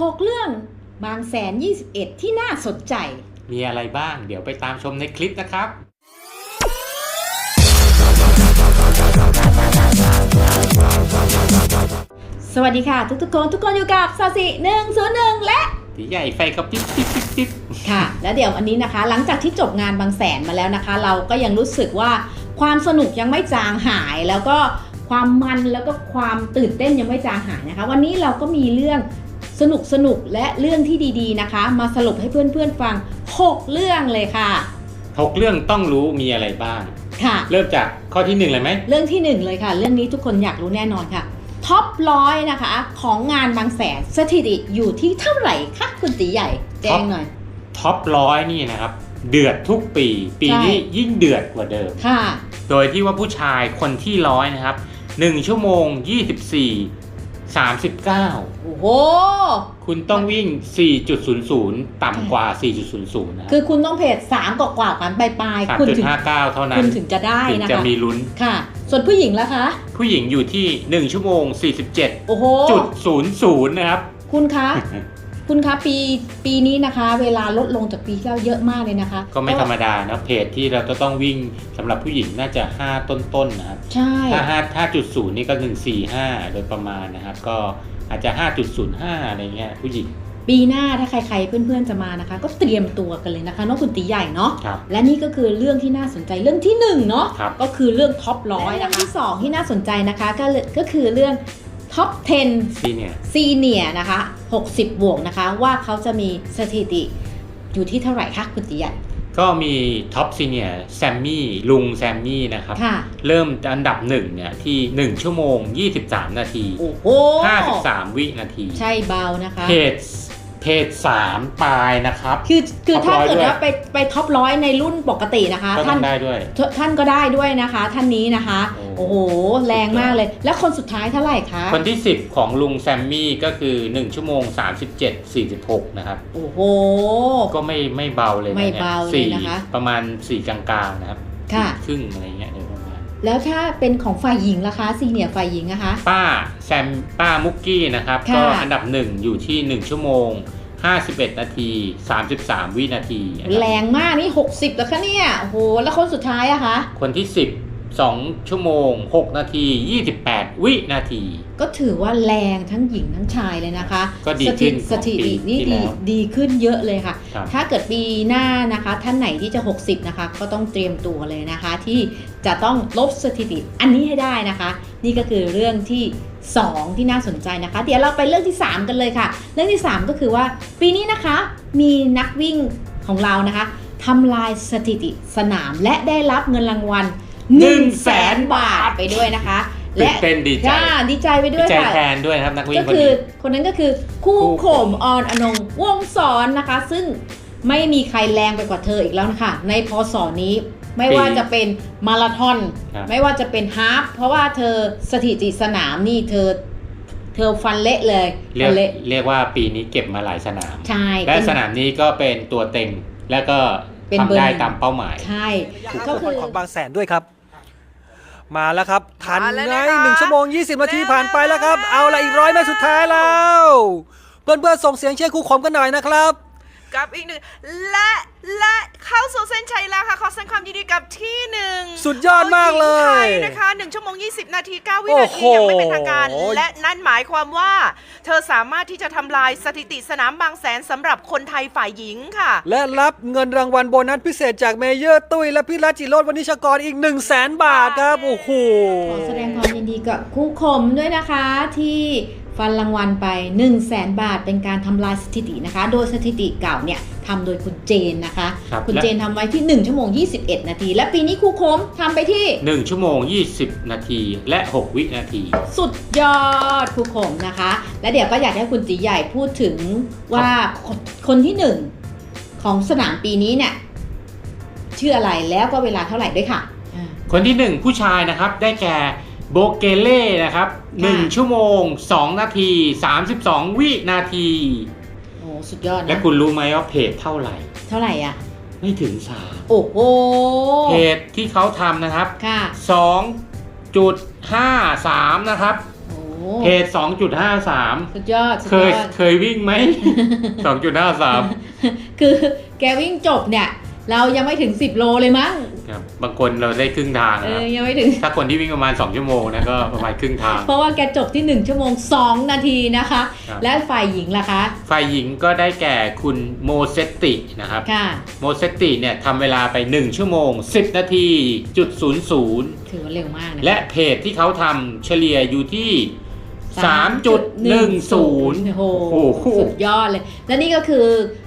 6 เรื่องบางแสน 21 ที่น่าสนใจ มีอะไรบ้าง เดี๋ยวไปตามชมในคลิปนะครับ สวัสดีค่ะ ทุกๆคนทุกคนอยู่กับสาสิ101 และตีใหญ่ไฟกระพริบปิ๊บปิ๊บปิ๊บค่ะ แล้วเดี๋ยวอันนี้นะคะ หลังจากที่จบงานบางแสนมาแล้วนะคะ เราก็ยังรู้สึกว่าความสนุกยังไม่จางหายแล้วก็ความมันแล้วก็ความตื่นเต้นยังไม่จางหายนะคะ วันนี้เราก็มีเรื่อง สนุกสนุกๆและเรื่องที่ดีๆนะคะ มาสรุปให้เพื่อนๆฟัง 6 เรื่องเลยค่ะหกเรื่องต้องรู้มีอะไรบ้าง ค่ะ เริ่มจากข้อที่หนึ่งเลยไหม เรื่องที่หนึ่งเลยค่ะ เรื่องนี้ทุกคนอยากรู้แน่นอนค่ะ ท็อปร้อยนะคะ ของงานบางแสนสถิติอยู่ที่เท่าไหร่คะคุณตีใหญ่ แจ้งหน่อย ท็อปร้อยนี่นะครับ เดือดทุกปี ปีนี้ใช่ยิ่งเดือดกว่าเดิม ค่ะ โดยที่ว่าผู้ชายคนที่ร้อยนะครับ1ชั่วโมง 24 39 โอ้โห คุณต้องวิ่ง 4.00 ต่ำกว่า 4.00 นะคคืรับอคุณต้องเพจสามกว่าๆกันปลายๆคุณถึง3.59 เท่านั้คุนณถึงจะได้ถึงนะจะคะมีลุ้น ค่ะ ส่วนผู้หญิงล่ะคะ ผู้หญิงอยู่ที่ 1 ชั่วโมง 47โอ้โหจุดศูนย์ศูนย์นะครับ คุณคะ คุณคะปีปีนี้นะคะ เวลาลดลงจากปีที่แล้วเยอะมากเลยนะคะก็ไม่ธรรมดานะเพจที่เราจะต้องวิ่งสำหรับผู้หญิงน่าจะ 5 ต้นๆนะครับใช่ถ้า5 5.0นี่ก็145โดยประมาณนะครับก็อาจจะ 5.05 อะไรเงี้ยผู้หญิงปีหน้าถ้าใครๆเพื่อนๆจะมานะคะ ก็เตรียมตัวกันเลยนะคะน้องคุณตีใหญ่เนาะครับและนี่ก็คือเรื่องที่น่าสนใจเรื่องที่หนึ่งเนาะครับก็คือเรื่องท็อปร้อยนะคะที่สองที่น่าสนใจนะคะก็เลยก็คือเรื่อง ท็อป 10 ซีเนี่ยซีเนียนะคะ 60 บวกนะคะ ว่าเขาจะมีสถิติอยู่ที่เท่าไหร่คะคุณตีใหญ่ก็มีท็อปซีเนียแซมมี่ลุงแซมมี่นะครับ ค่ะ เริ่มอันดับหนึ่งเนี่ยที่ 1 ชั่วโมง 23 นาที โอ้โห53 วินาที ใช่เบานะคะเพจ เพจ3ปลายนะครับ คือคือท็อปถ้าร้อยเกิดด้วยว่าไปไปท็อปร้อยในรุ่นปกตินะคะก็ต้ท่าอนงได้ด้วยทท่านก็ได้ด้วยนะคะ ท่านนี้นะคะโอ้โอ้โห แรงมากเลย แล้วคนสุดท้ายเท่าไหร่คะ คนที่ 10 ของลุงแซมมี่ก็คือ 1 ชั่วโมง 37 46 นะครับ โอ้โห ก็ไม่ไม่เบาเลยนะไม่เนี่ยเบาเลยสี่นะคะประมาณ 4 กลางๆนะครับ ค่ะสี่ครึ่งอะไรเงี้ย แล้วถ้าเป็นของฝ่ายหญิงล่ะคะซีเนียฝ่ายหญิงนะคะ ป้าแซมป้ามุกกี้นะครับ ค่ะ ก็อันดับหนึ่งอยู่ที่ 1 ชั่วโมง 51 นาที 33 วินาทีนะครับแรงมากนี่ 60 แล้วคะเนี่ยโอ้โหแล้วคนสุดท้ายอะคะ คนที่ 10 2 ชั่วโมง 6 นาที 28 วินาที ก็ถือว่าแรงทั้งหญิงทั้งชายเลยนะคะก็ดีสถิขึ้นสถิติของปีนี่ที่ดีแล้วดีขึ้นเยอะเลยค่ะ ครับ ถ้าเกิดปีหน้านะคะ ท่านไหนที่จะ 60 นะคะ ก็ต้องเตรียมตัวเลยนะคะ ที่ จะต้องลบสถิติอันนี้ให้ได้นะคะ นี่ก็คือเรื่องที่ 2 ที่น่าสนใจนะคะ เดี๋ยวเราไปเรื่องที่ 3 กันเลยค่ะ เรื่องที่ 3 ก็คือว่า ปีนี้นะคะมีนักวิ่งของเรานะคะทำลายสถิติสนามและได้รับเงินรางวัล1 0 0 0 0แสนบาทไปด้วยนะคะตื่และนเต้นดีใจจ้าดีใจไปด้วยดีใจค่ะแทนด้วยนะครับนักวิ่ก็งคนคือนี้คนนั้นก็คือคู่คู่โขมออนอนงวงศรนะคะ ซึ่งไม่มีใครแรงไปกว่าเธออีกแล้วนะคะในพศนี้ ไม่ว่าจะเป็นมาราธอน ครับ ไม่ว่าจะเป็นฮาล์ฟเพราะว่าเธอสถิติสนามนี่เธอ เธอฟันเละเลยเรีฟัยกนเละเรียกว่าปีนี้เก็บมาหลายสนาม ใช่และเป็น สนามนี้ก็เป็นตัวเต็งแล้วก็เป็นเบอร์ทำได้หนึ่ง ตามเป้าหมาย ใช่ ก็ก็คืคืออ ของบางแสนด้วยครับ มาแล้วครับ ทันมาแล้วไงนะคะหนึ่งชั่วโมง 20 นาทีผ่านไปแล้วครับ เอาละอีกร้อยเมตรสุดท้ายแล้ว เพื่อนๆส่งเสียงเชียร์ครูขมกันหน่อยนะครับ กับอีกหนึ่งและและเข้าสู่เส้นชัยแล้วค่ะ ขอแสดงความยินดีกับที่หนึ่งสุดยอดมากเลยของหญิงไทยนะคะ1ชั่วโมง 20 นาที 9 วิโอ้นาโหทียังไม่เป็นทางการ และนั่นหมายความว่า เธอสามารถที่จะทำลายสถิติสนามบางแสนสำหรับคนไทยฝ่ายหญิงค่ะ และรับเงินรางวัลโบนัสพิเศษจากเมเยอร์ตุ้ยและพี่รัชจิโรดวณิชกรอีก 1 0 0 0 0แสนบาทครับ โอ้โห ขอแสดงความยินดีกับคู่ขมด้วยนะคะ ที่ฟันรางวัลไป 1 0 0 0 0แสนบาท เป็นการทำลายสถิตินะคะ โดยสถิติเก่าเนี่ย ทำโดยคุณเจนนะคะครับคุณและเจนทำไว้ที่ 1 ชั่วโมง 21 นาที และปีนี้คู่ขมทำไปที่ 1 ชั่วโมง 20 นาทีและ 6 วินาที สุดยอดคู่ขมนะคะ และเดี๋ยวก็อยากให้คุณตีใหญ่พูดถึงว่าคนคนที่หนึ่งของสนามปีนี้เนี่ยชื่ออะไรแล้วก็เวลาเท่าไหร่ด้วยค่ะอ่าคนที่ 1 ผู้ชายนะครับได้แก่โบเกเล่นะครับค่ะ1ชั่วโมง 2 นาที 32 วินาทีโอ้ สุดยอดและนะคุณรู้ไหมว่าเพจเท่าไหร่ เท่าไหร่อะ ไม่ถึงโอ้โห3เพจที่เขาทำนะครับค่ะ2.53นะครับโอ้เพจ2.53สุดยอดสุดเคยยอดเคยวิ่งไหม2.53คือแกวิ่งจบเนี่ย เรายังไม่ถึง 10 โลเลยมั้งครับบางคนเราได้ครึ่งทางเอนะครับอยังไม่ถึง ถ้าคนที่วิ่งประมาณ 2 ชั่วโมงนะก็ประมาณครึ่งทาง เพราะว่าแกจบที่ 1 ชั่วโมง 2 นาทีนะคะ ครับ และฝ่ายหญิงล่ะคะฝ่ายหญิงก็ได้แก่คุณโมเซตตินะครับ ค่ะ โมเซตติเนี่ยทำเวลาไป 1 ชั่วโมง 10 นาทีจุด00ถือว่าเร็วมากนะและเพจที่เขาทำเฉลี่ยอยู่ที่ 3.10โอ้โหโอ้โหสุดยอดเลย และนี่ก็คือ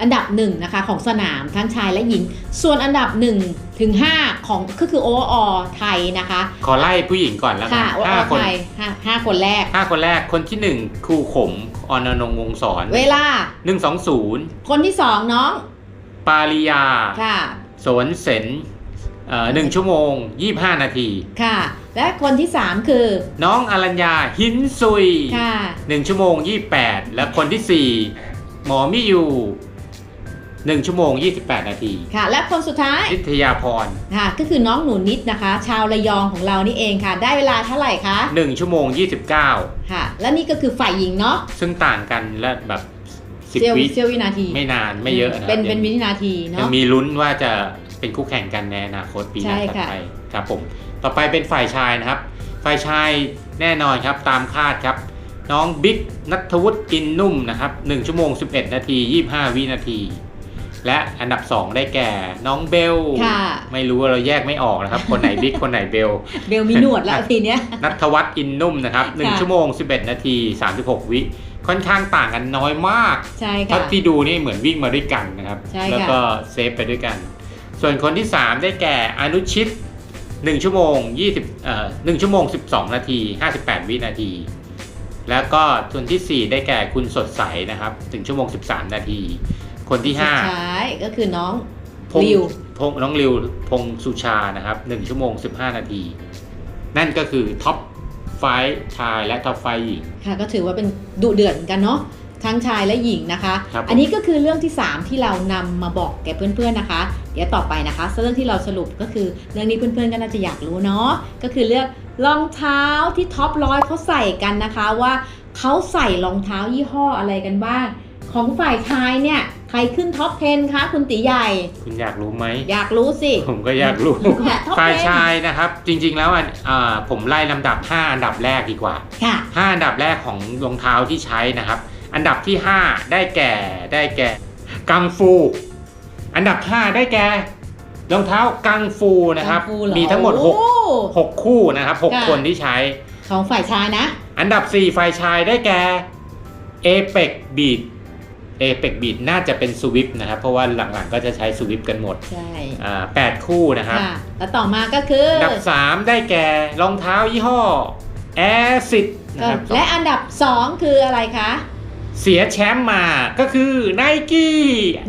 อันดับหนึ่งนะคะของสนามทั้งชายและหญิง ส่วนอันดับ1ถึง5ของก็คือโอเวอร์ออไทยนะคะ ขอไล่ผู้หญิงก่อนแล้วกัค่ะนโอเวอร์ห้าออคนไทยห้าห้าคนแรก ห้าคนแรกคนที่หนึ่งครูขมออนนงวงศรเวลาหนึ่งสองศูนย์คนที่สองน้องปาริยาค่ะ สวนเสนเอ่อ หนึ่งชั่วโมงยี่ห้านาทีค่ะ และคนที่สามคือ น้องอรัญญาหินซุยค่ะหนึ่งชั่วโมงยี่แปดและคนที่สี่หมอมิยูหนึ่งชั่วโมงยี่สิบแปดนาทีค่ะ และคนสุดท้ายนิทยาพรค่ะก็คือน้องหนูนิดนะคะ ชาวระยองของเรานี่เองค่ะ ได้เวลาเท่าไหร่คะหนึ่งชั่วโมงยี่สิบเก้าค่ะ และนี่ก็คือฝ่ายหญิงเนาะซึ่งต่างกันและแบบ สิบเซียววิเซียววินาทีไม่นานไม่เยอะนะเป็นยังเป็นวินาทียังเนาะมีลุ้นว่าจะเป็นคู่แข่งกันในอนาคตปีหน้าใช่ถัดค่ะไปครับผมต่อไปเป็นฝ่ายชายนะครับ ฝ่ายชายแน่นอนครับตามคาดครับ น้องบิ๊กนัทวุฒิอินนุ่มนะครับ1ชั่วโมง 11 นาที 25 วินาที และอันดับ 2 ได้แก่น้องเบลค่ะไม่รู้ว่าเราแยกไม่ออกนะครับ คนไหนบิ๊กคนไหนเบล เบลมีหนวดแล้วทีเนี้ยนัทวัฒน์อินนุ่มนะครับค่ะ1ชั่วโมง 11 นาที 36 วิ ค่อนข้างต่างกันน้อยมากใช่เท่าค่ะที่ดูนี่เหมือนวิ่งมาด้วยกันนะครับ ใช่ค่ะ แล้วก็เซฟไปด้วยกัน ส่วนคนที่ 3 ได้แก่อนุชิต 1 ชั่วโมง20เอ่อ1ชั่วโมง 12 นาที 58 วินาที แล้วก็คนทีสี่ 4 ได้แก่คุณสดใสนะครับ1ชั่วโมง 13 นาที คนที่ สุดท้ายก็คือน้อง5พงริว พงน้องริวพงสุชานะครับ1ชั่วโมง15นาที นั่นก็คือท็อป ไฟชายและท็อปไฟหญิง ค่ะก็ถือว่าเป็นดุเดือดเหมือนกันเนาะทั้งชายและหญิงนะคะ ครับผม อันนี้ก็คือเรื่องที่ 3 ที่เรานำมาบอกแก่เพื่อนๆนะคะ เดี๋ยวต่อไปนะคะเรื่องที่เราสรุปก็คือเรื่องนี้เพื่อนๆก็น่าจะอยากรู้เนาะก็คือเรื่องรองเท้าที่ท็อปร้อยเขาใส่กันนะคะว่าเขาใส่รองเท้ายี่ห้ออะไรกันบ้างของฝ่ายชายเนี่ยใค รขึ้นท็อป 10 คะ คุณตีใหญ่ คุณอยากรู้ไหม อยากรู้สิ ผมก็อยากรู้ท็อปฝ่าย10ชายนะครับ จริง ๆ แล้วอันอ่าผมไล่ลำดับ 5 อันดับแรกดีกว่าค่ะ5อันดับแรกของรองเท้าที่ใช้นะครับ อันดับที่ 5 ได้แก่ได้แก่กังฟู อันดับ 5 ได้แก่รองเท้ากังฟูนะครับกังฟูเหรอมีทั้งหมดโอ้6 6 คู่นะครับค่ะ6คนที่ใช้ของฝ่ายชายนะ อันดับ 4 ฝ่ายชายได้แก่ Apex Beat Apex Beat น่าจะเป็นสวิปนะครับ เพราะว่าหลังๆก็จะใช้สวิปกันหมดใช่อ่าแปดคู่นะครับค่ะแล้วต่อมาก็คือ อันดับ 3 ได้แก่รองเท้ายี่ห้อ Air s i d นะครับและอันดับ 2 คืออะไรคะ เสียแชมป์มาก็คือ Nike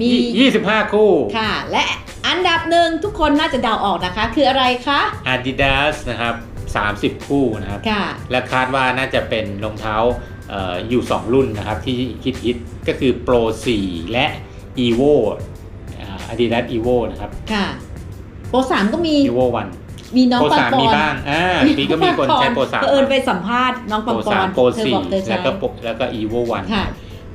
มียี่สิบห้าคู่ค่ะ และอันดับหนึ่งทุกคนน่าจะเดาออกนะคะ คืออะไรคะ Adidas นะครับ 30 คู่นะครับค่ะและคาดว่าน่าจะเป็นรองเท้าเอ่ออยู่ 2 รุ่นนะครับที่ฮิตฮิตๆก็คือ Pro 4 และ Evo อ่า Adidas Evo นะครับ ค่ะโปรสามก็มี Evo 1มีน้อง Pro ปัง3ปอมีนบ้าง อ่า มีก็มีคนใช้ Pro 3เอิญไปสัมภาษณ์น้องปัง Pro ปอน3 Pro เธอบอกเธอ4ใช้แล้วก็ Pro- แล้วก็ Evo 1ค่ะ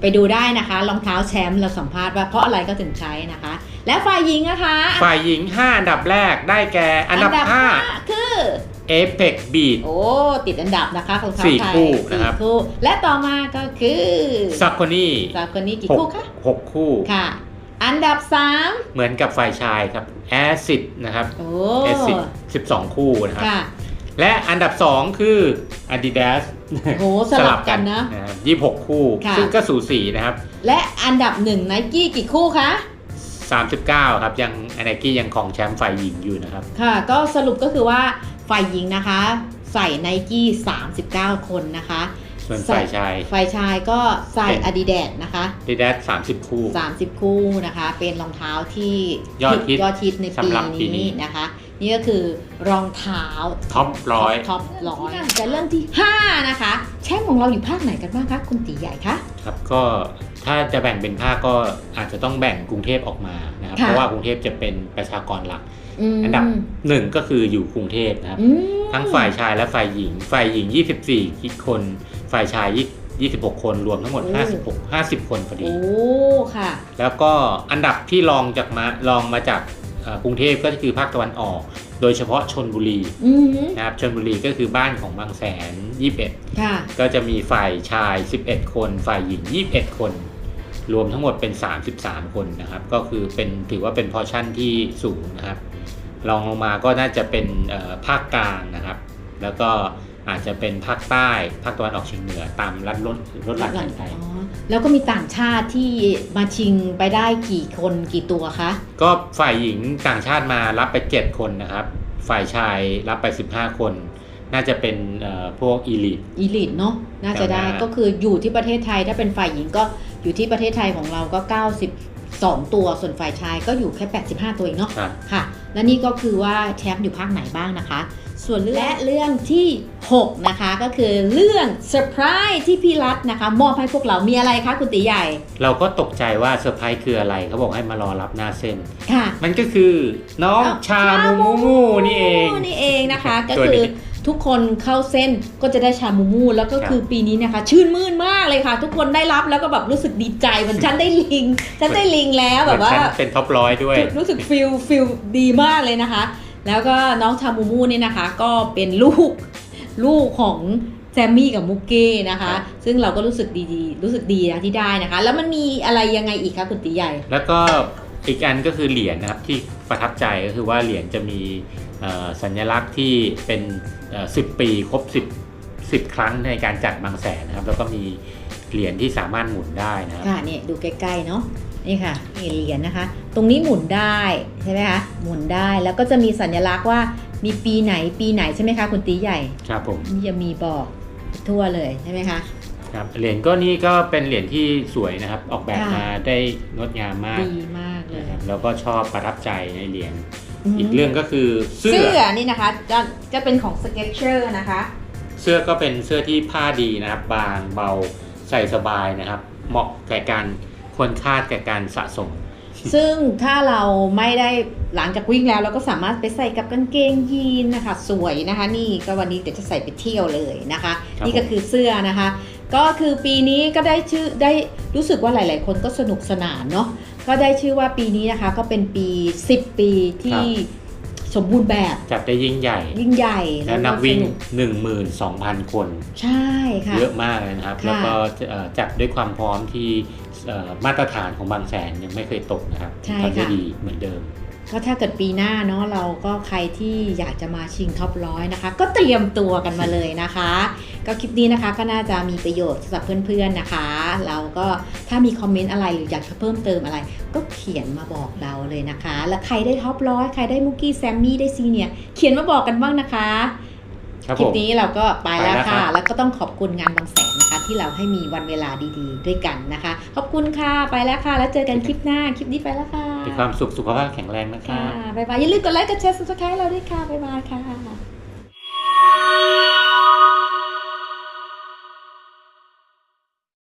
ไปดูได้นะคะ รองเท้าแชมป์เราสัมภาษณ์ว่าเพราะอะไรก็ถึงใช้นะคะ และฝ่ายหญิงนะคะ ฝ่ายหญิง 5 อันดับแรกได้แก่ อันดับห้า5คือ Apex Beat โอ้ ติดอันดับนะคะของเขาสี่ไทยคู่นะครับ สี่คู่และต่อมาก็คือ s a c o n y สาวคนนี้กี่หคู่กคะ หกคู่ ค่ะ อันดับสามเหมือนกับฝ่ายชายครับ Acid นะครับ โอ้ Acid 12 คู่นะครับ ค่ะ และอันดับ 2 คือ Adidas โหสลับกันนะยี่หกคู่ ค่ะ ซึ่งก็สูสีนะครับ และอันดับหนึ่งไนกี้กี่คู่คะ 39 ครับ ยังอ n นกี้ยังของแชมป์ฝ่ายหญิงอยู่นะครับ ค่ะ ก็สรุปก็คือว่า ฝ่ายหญิงนะคะ ใส่ไนกี้39 คนนะคะ ส่วนฝ่ายชาย ฝ่ายชายก็ใส่เป็น Adidas นะคะ Adidas 30 คู่ 30 คู่นะคะ เป็นรองเท้าที่ยอดฮิตยอดฮิตในปีสำหรับปีนี้นี้นะคะ นี่ก็คือรองเท้าท็อปร้อยท็อปร้อยแต่เรื่องที่ 5 นะคะ แชมป์ของเราอยู่ภาคไหนกันบ้างคะ คุณตีใหญ่คะ ครับก็ ถ้าจะแบ่งเป็นภาคก็อาจจะต้องแบ่งกรุงเทพออกมานะครับค่ะเพราะว่ากรุงเทพจะเป็นประชากรหลักมอันดับหนึ่งก็คืออยู่กรุงเทพนะครับอืมทั้งฝ่ายชายและฝ่ายหญิง ฝ่ายหญิง 24 คน ฝ่ายชาย 26 คนรวมทั้งหมด 56 50 คนพอดี โอ้ค่ะ แล้วก็อันดับที่รองจากมารองมาจากเอ่อกรุงเทพก็คือภาคตะวันออก โดยเฉพาะชนบุรีอืมนะครับชนบุรีก็คือบ้านของบางแสน 21ค่ะก็จะมีฝ่ายชาย 11 คน ฝ่ายหญิง 21 คน รวมทั้งหมดเป็น 33 คนนะครับ ก็คือเป็นถือว่าเป็นพอชั่นที่สูงนะครับรองลงมาก็น่าจะเป็นเอ่อภาคกลางนะครับ แล้วก็อาจจะเป็นภาคใต้ภาคตะวันออกเฉียงเหนือตามรัฐรถรถหลักแห่งไทยอ๋อแล้วก็มีต่างชาติที่มาชิงไปได้กี่คนกี่ตัวคะ ก็ฝ่ายหญิงต่างชาติมารับไป 7 คนนะครับ ฝ่ายชายรับไป 15 คน น่าจะเป็นเอ่อพวกอีลิทอีลิทเนาะน่าจะได้แถวหน้าก็คืออยู่ที่ประเทศไทยถ้าเป็นฝ่ายหญิงก็ อยู่ที่ประเทศไทยของเราก็ 92 ตัวส่วนฝ่ายชายก็อยู่แค่ 85 ตัวเองเนาะครับ ค่ะ และนี่ก็คือว่าแชมป์อยู่ภาคไหนบ้างนะคะ ส่วนเรื่องและเรื่องที่ 6 นะคะก็คือเรื่องเซอร์ไพรส์ที่พี่รัฐนะคะ มอบให้พวกเรามีอะไรคะคุณตีใหญ่เราก็ตกใจว่าเซอร์ไพรส์คืออะไร เขาบอกให้มารอรับหน้าเส้น ค่ะ มันก็คือน้องชามูมูมูนี่เอง นี่เองนะคะก็ตัวคืนี้อ ทุกคนเข้าเส้นก็จะได้ชามูมูแล้วก็ครับคือปีนี้นะคะ ชื่นมื่นมากเลยค่ะ ทุกคนได้รับแล้วก็แบบรู้สึกดีใจเหมือนฉันได้ลิง ฉันได้ลิงแล้วแบบว่าเหมือนฉันเป็นท็อปร้อยด้วย รู้สึกฟิลฟิลดีมากเลยนะคะ แล้วก็น้องชามูมูเนี่ยนะคะ ก็เป็นลูกลูกของแซมมี่กับมุกเก้นะคะครับซึ่งเราก็รู้สึกดีๆ รู้สึกดีนะที่ได้นะคะ แล้วมันมีอะไรยังไงอีกคะคุณตีใหญ่ แล้วก็อีกอันก็คือเหรียญนะครับที่ประทับใจก็คือว่าเหรียญจะมีเอ่อ สัญลักษณ์ที่เป็นเอ่อ10 ปีครบ 10 10 ครั้งในการจัดบางแสนนะครับ แล้วก็มีเหรียญที่สามารถหมุนได้นะครับค่ะเนี่ยดูใกล้ๆเนาะนี่ค่ะนี่เหรียญนะคะ ตรงนี้หมุนได้ใช่ไหมคะหมุนได้แล้วก็จะมีสัญลักษณ์ว่ามีปีไหนปีไหนใช่ไหมคะคุณตีใหญ่ครับผมนี่จะมีบอกทั่วเลยใช่ไหมคะครับเหรียญก็นี่ก็เป็นเหรียญที่สวยนะครับ ออกแบบค่ะมาได้งดงามมากดีมากเลยนะครับแล้วก็ชอบประทับใจในเหรียญม อีกเรื่องก็คือเสื้เสื้ออนี่นะคะจะจะเป็นของ Skechers นะคะ เสื้อก็เป็นเสื้อที่ผ้าดีนะครับ บางเบาใส่สบายนะครับ เหมาะแก่การควรค่าแก่การสะสม ซึ่งถ้าเราไม่ได้หลังจากวิ่งแล้ว เราก็สามารถไปใส่กับกางเกงยีนนะคะ สวยนะคะ นี่ก็วันนี้เดี๋ยวจะใส่ไปเที่ยวเลยนะคะครับนี่ก็คือเสื้อนะคะ ก็คือปีนี้ก็ได้ชื่อได้รู้สึกว่าหลาย ๆ คนก็สนุกสนานเนาะ ก็ได้ชื่อว่าปีนี้นะคะ ก็เป็นปี 10 ปีที่สมบูรณ์แบบจับได้ยิ่งใหญ่ ยิ่งใหญ่และนักวิ่ง 12,000 คน ใช่ค่ะเยอะมากเลยนะครับค่ะแล้วก็เอ่อจัดด้วยความพร้อมที่เอ่อมาตรฐานของบางแสนยังไม่เคยตกนะครับใช่ทำได้ค่ะดีเหมือนเดิม ก็ถ้าเกิดปีหน้าเนาะเราก็ใครที่อยากจะมาชิงท็อปร้อยนะคะ ก็เตรียมตัวกันมาเลยนะคะ ก็คลิปนี้นะคะก็น่าจะมีประโยชน์สำหรับเพื่อนๆนะคะ เราก็ถ้ามีคอมเมนต์อะไรหรืออยากจะเพิ่มเติมอะไร ก็เขียนมาบอกเราเลยนะคะ แล้วใครได้ท็อปร้อยใครได้มุกกี้แซมมี่ได้ซีเนียร์เขียนมาบอกกันบ้างนะคะครับคลิผปมนี้เราก็ไปแล้วไปแล้วครัค่ะบแล้วก็ต้องขอบคุณงานบางแสนนะคะ ที่เราให้มีวันเวลาดีๆ ด้วยกันนะคะ ขอบคุณค่ะ ไปแล้วค่ะ แล้วเจอกันคลิปหน้า คลิปนี้ไปแล้วค่ะมีความสุขสุขภาพแข็งแรงนะคะบ๊ายบายอย่าลืมกดไลค์กดแชร์ subscribe เราด้วยค่ะบ๊ายบายค่ะ